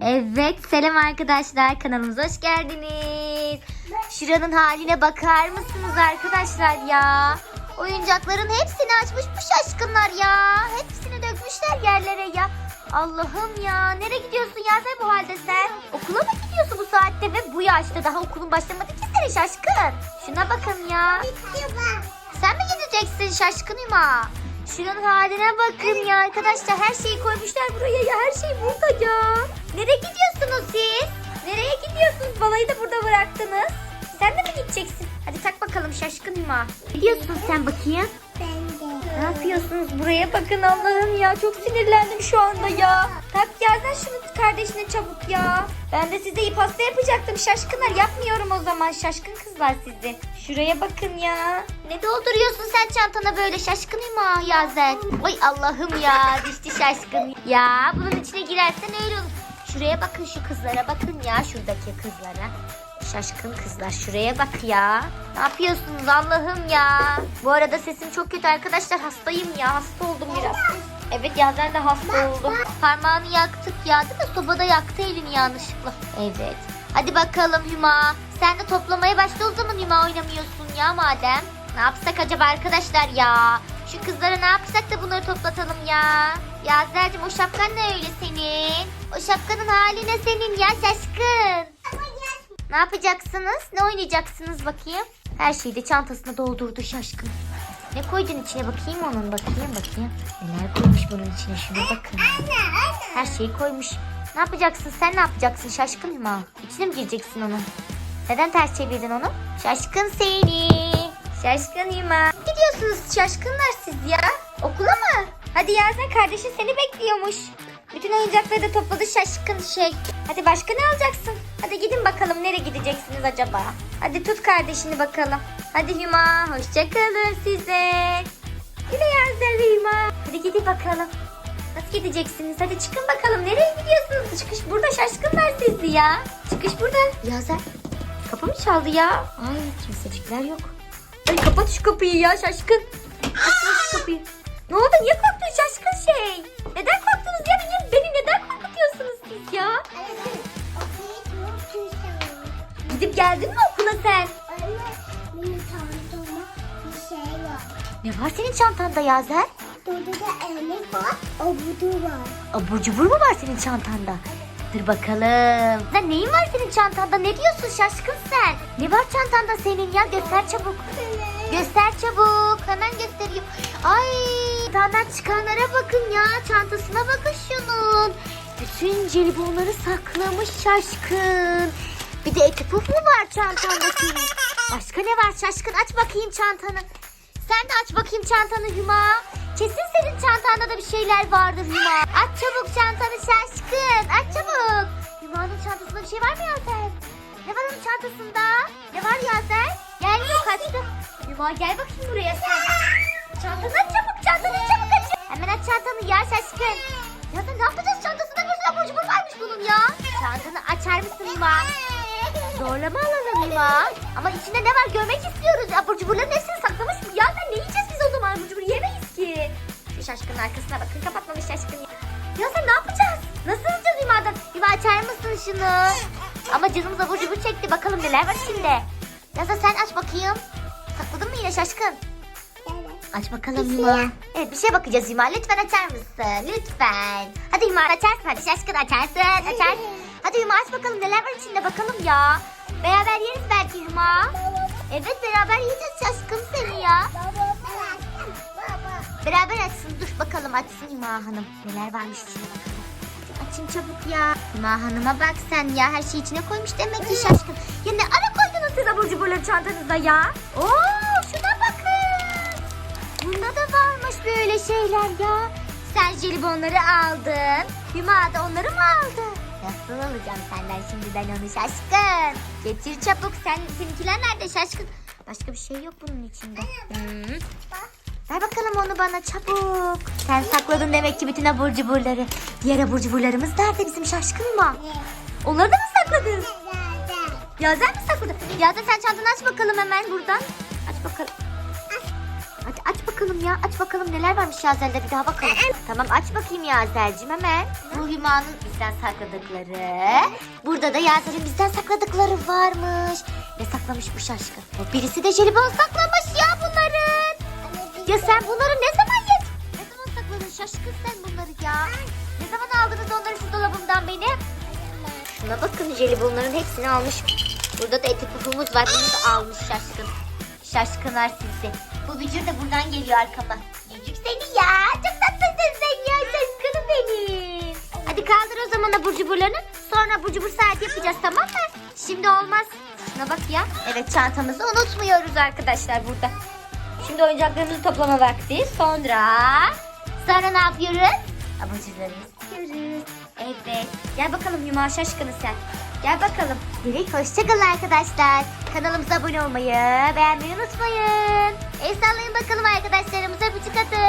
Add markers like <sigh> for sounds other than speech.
Evet selam arkadaşlar kanalımıza hoş geldiniz. Şuranın haline bakar mısınız arkadaşlar ya? Oyuncakların hepsini açmış bu şaşkınlar ya. Hepsini dökmüşler yerlere ya. Allah'ım ya nereye gidiyorsun ya sen bu halde sen? Okula mı gidiyorsun bu saatte ve bu yaşta daha okulun başlamadı ki senin şaşkın. Şuna bakın ya. Sen mi gideceksin şaşkın Hüma? Şuranın haline bakın ya arkadaşlar her şeyi koymuşlar buraya ya her şey burada ya. Nereye gidiyorsunuz siz? Nereye gidiyorsunuz? Balayı da burada bıraktınız. Sen de mi gideceksin? Hadi tak bakalım şaşkın Hüma. Gidiyorsun sen bakayım. Ne yapıyorsunuz buraya bakın Allah'ım ya çok sinirlendim şu anda ya. Tak ya sen şunu kardeşine çabuk ya. Ben de size iyi pasta yapacaktım şaşkınlar yapmıyorum o zaman şaşkın kızlar sizi. Şuraya bakın ya. Ne dolduruyorsun sen çantana böyle şaşkın ima Yazel. Oy Allah'ım ya düştü şaşkın. Ya bunun içine girersen öyle olur. Şuraya bakın şu kızlara bakın ya şuradaki kızlara. Şaşkın kızlar şuraya bak ya. Ne yapıyorsunuz Allah'ım ya. Bu arada sesim çok kötü arkadaşlar hastayım ya. Hasta oldum biraz. Evet Yazel de hasta oldu. Parmağını yaktık ya değil mi? Sobada yaktı elini yanlışlıkla. Evet. Hadi bakalım Hüma. Sen de toplamaya başla o zaman Hüma oynamıyorsun ya madem. Ne yapsak acaba arkadaşlar ya? Şu kızlara ne yapsak da bunları toplatalım ya. Yazel'cim o şapkan ne öyle senin? Şapkanın hali ne senin ya şaşkın? Ne yapacaksınız? Ne oynayacaksınız bakayım? Her şeyi de çantasına doldurdu şaşkın. Ne koydun içine bakayım onun bakayım bakayım. Neler koymuş bunun içine şuna bakın. Her şeyi koymuş. Ne yapacaksın sen ne yapacaksın şaşkın Hüma? İçine mi gireceksin onun? Neden ters çevirdin onu? Şaşkın seni. Şaşkın Hüma. Gidiyorsunuz şaşkınlar siz ya. Okula mı? Hadi ya sen kardeşin seni bekliyormuş. Bütün oyuncakları da topladı şaşkın şey. Hadi başka ne alacaksın? Hadi gidin bakalım nereye gideceksiniz acaba? Hadi tut kardeşini bakalım. Hadi Hüma hoşçakalın size. Güle Yazel ve Hüma. Hadi gidin bakalım. Nasıl gideceksiniz? Hadi çıkın bakalım. Nereye gidiyorsunuz? Çıkış burada şaşkınlar sizi ya. Çıkış burada. Yazel. Kapı mı çaldı ya? Ay kimsecikler yok. Ay kapat şu kapıyı ya şaşkın. Açma şu kapıyı. Ne oldu? Niye korktun şaşkın şey? Geldin mi okula sen? Ne var senin çantanda Yazel? Abur cubur mu var senin çantanda? Dur bakalım. Lan neyin var senin çantanda? Ne diyorsun şaşkın sen? Ne var çantanda senin ya? Göster çabuk. Göster çabuk. Hemen gösteriyor. Ay çantadan çıkanlara bakın ya. Çantasına bakın şunun. Bütün jelibonları saklamış şaşkın. Bir de eti puf mu var çantanda senin? Başka ne var şaşkın? Aç bakayım çantanı. Sen de aç bakayım çantanı Hüma. Kesin senin çantanda da bir şeyler vardır Hüma. Aç çabuk çantanı şaşkın. Aç çabuk. Hüma'nın çantasında bir şey var mı Yazel? Ne var onun çantasında? Ne var Yazel? Gelmiyor kaçtı. Hüma gel bakayım buraya sen. Çantanı aç çabuk çantanı çabuk aç. Hemen aç çantanı ya şaşkın. Ya sen ne yapacağız çantasında bir sürü abur cubur varmış bunun ya. Çantanı açar mısın Hüma? Zorlama alalım Hüma. Ama içinde ne var görmek istiyoruz. Abur cuburların hepsini saklamış mı? Ya sen ne yiyeceğiz biz o zaman? Abur cubur yemeyiz ki. Şu şaşkının arkasına bakın kapatmamış şaşkın. Ya sen ne yapacağız? Nasıl alacağız Hüma'dan? Hüma açar mısın şunu? Ama canımız abur cubur çekti. Bakalım neler var içinde. Ya sen, sen aç bakayım. Sakladın mı yine şaşkın? Aç bakalım Hüma. Evet bir şey bakacağız Hüma. Lütfen açar mısın? Lütfen. Hadi Hüma açarsın. Hadi şaşkın açarsın. Açarsın. <laughs> Hadi Hüma aç bakalım neler var içinde bakalım ya. Beraber yeriz belki Hüma. Evet beraber yiyeceğiz şaşkın seni ya. Beraber açsın. Dur bakalım açsın Hüma Hanım. Neler varmış içinde açın çabuk ya. Hüma Hanım'a bak sen ya. Her şeyi içine koymuş demek ki şaşkın. Ya ne ara koydunuz siz abur cuburları çantanıza ya? Oo şuna bakın. Bunda da varmış böyle şeyler ya. Sen jelibonları aldın. Hüma da onları mı aldı? Nasıl alacağım senden şimdi ben onu şaşkın? Getir çabuk. Sen, seninkiler nerede şaşkın? Başka bir şey yok bunun içinde. Hmm. Ver bakalım onu bana çabuk. Sen sakladın demek ki bütün abur cuburları. Diğer abur cuburlarımız nerede bizim şaşkın mı? Onları da mı sakladın? Yazen mi sakladın? Yazen sen çantanı aç bakalım hemen buradan. Aç bakalım. Bakalım. ya. Aç bakalım neler varmış Yazel'de bir daha bakalım. tamam aç bakayım Yazel'cim hemen. Bu Hüma'nın bizden sakladıkları. Burada da Yazel'in bizden sakladıkları varmış. Ne saklamış bu şaşkın? O birisi de jelibon saklamış ya bunların. Ya sen bunları ne zaman yedin? Ne zaman sakladın şaşkın sen bunları ya? Ne zaman aldınız onları şu dolabımdan benim? Şuna bakın jelibonların hepsini almış. Burada da eti pufumuz var. Bunu da almış şaşkın. Şaşkınlar sizi. Bu bücür de buradan geliyor arkama. Bücür seni ya. Çok tatlısın sen ya. Şaşkınım benim. Hadi kaldır o zaman abur cuburlarını. Sonra abur cubur saat yapacağız tamam mı? Şimdi olmaz. Şuna bak ya. Evet çantamızı unutmuyoruz arkadaşlar burada. Şimdi oyuncaklarımızı toplama vakti. Sonra... Sonra ne yapıyoruz? Abur cuburlarımızı yiyoruz. Evet. Gel bakalım Yuma şaşkını sen. Gel bakalım. Direkt hoşçakalın arkadaşlar. Kanalımıza abone olmayı, beğenmeyi unutmayın. El sallayın bakalım arkadaşlarımıza. Öpücük atın.